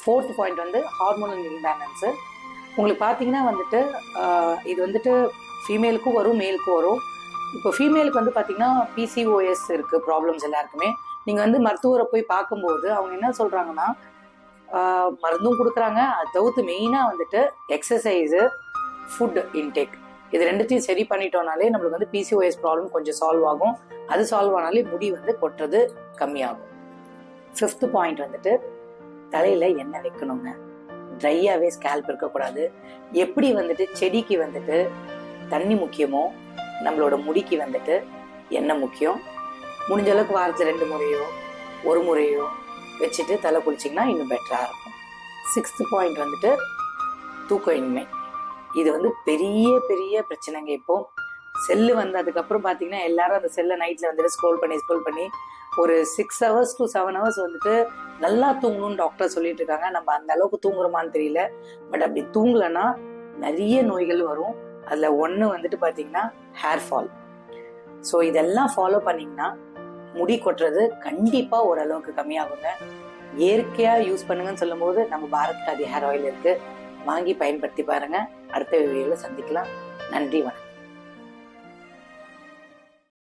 Fourth point வந்து hormonal imbalance உங்களுக்கு பார்த்தீங்கன்னா வந்துட்டு இது வந்துட்டு ஃபீமேலுக்கும் வரும் மேலுக்கும் வரும். இப்போ ஃபீமேலுக்கு வந்து பார்த்தீங்கன்னா பிசிஓஎஸ் இருக்குது ப்ராப்ளம்ஸ் எல்லாருக்குமே. நீங்கள் வந்து மருத்துவரை போய் பார்க்கும்போது அவங்க என்ன சொல்கிறாங்கன்னா மருந்தும் கொடுக்குறாங்க. அது தவிர்த்து மெயினாக வந்துட்டு எக்ஸசைஸு ஃபுட் இன்டேக் இது ரெண்டுத்தையும் சரி பண்ணிட்டோம்னாலே நம்மளுக்கு வந்து பிசிஓஎஸ் ப்ராப்ளம் கொஞ்சம் சால்வ் ஆகும். அது சால்வ் ஆனாலே முடி வந்து கொட்டுறது கம்மியாகும். ஃபிஃப்த் பாயிண்ட் வந்துட்டு தலையில எண்ணெய் வைக்கணுங்க. ட்ரையாகவே ஸ்கேல்ப் இருக்கக்கூடாது. எப்படி வந்துட்டு செடிக்கு வந்துட்டு தண்ணி முக்கியமோ நம்மளோட முடிக்கு வந்துட்டு எண்ணெய் முக்கியம். முடிஞ்ச அளவுக்கு வாரத்தில் ரெண்டு முறையோ ஒரு முறையோ வச்சுட்டு தலை குளிச்சிங்கன்னா இன்னும் பெட்டராக இருக்கும். சிக்ஸ்த் பாயிண்ட் வந்துட்டு தூக்கமின்மை இது வந்து பெரிய பெரிய பிரச்சனைங்க இப்போது செல்லு வந்ததுக்கப்புறம் பார்த்தீங்கன்னா எல்லாரும் அந்த செல்லை நைட்டில் வந்துட்டு ஸ்க்ரோல் பண்ணி ஸ்க்ரோல் பண்ணி ஒரு six hours to seven hours வந்துட்டு நல்லா தூங்கணும்னு டாக்டர் சொல்லிட்டு இருக்காங்க. நம்ம அந்த அளவுக்கு தூங்குறோமான்னு தெரியல. பட் அப்படி தூங்கலைன்னா நிறைய நோய்கள் வரும். அதில் ஒன்று வந்துட்டு பார்த்தீங்கன்னா ஹேர் ஃபால் ஸோ இதெல்லாம் ஃபாலோ பண்ணிங்கன்னா முடி கொட்டுறது கண்டிப்பாக ஓரளவுக்கு கம்மியாகுங்க. இயற்கையாக யூஸ் பண்ணுங்கன்னு சொல்லும்போது நம்ம பாரத் காதி ஹேர் ஆயில் இருக்குது வாங்கி பயன்படுத்தி பாருங்கள் அடுத்த வீடியோவில் சந்திக்கலாம். நன்றி வணக்கம்.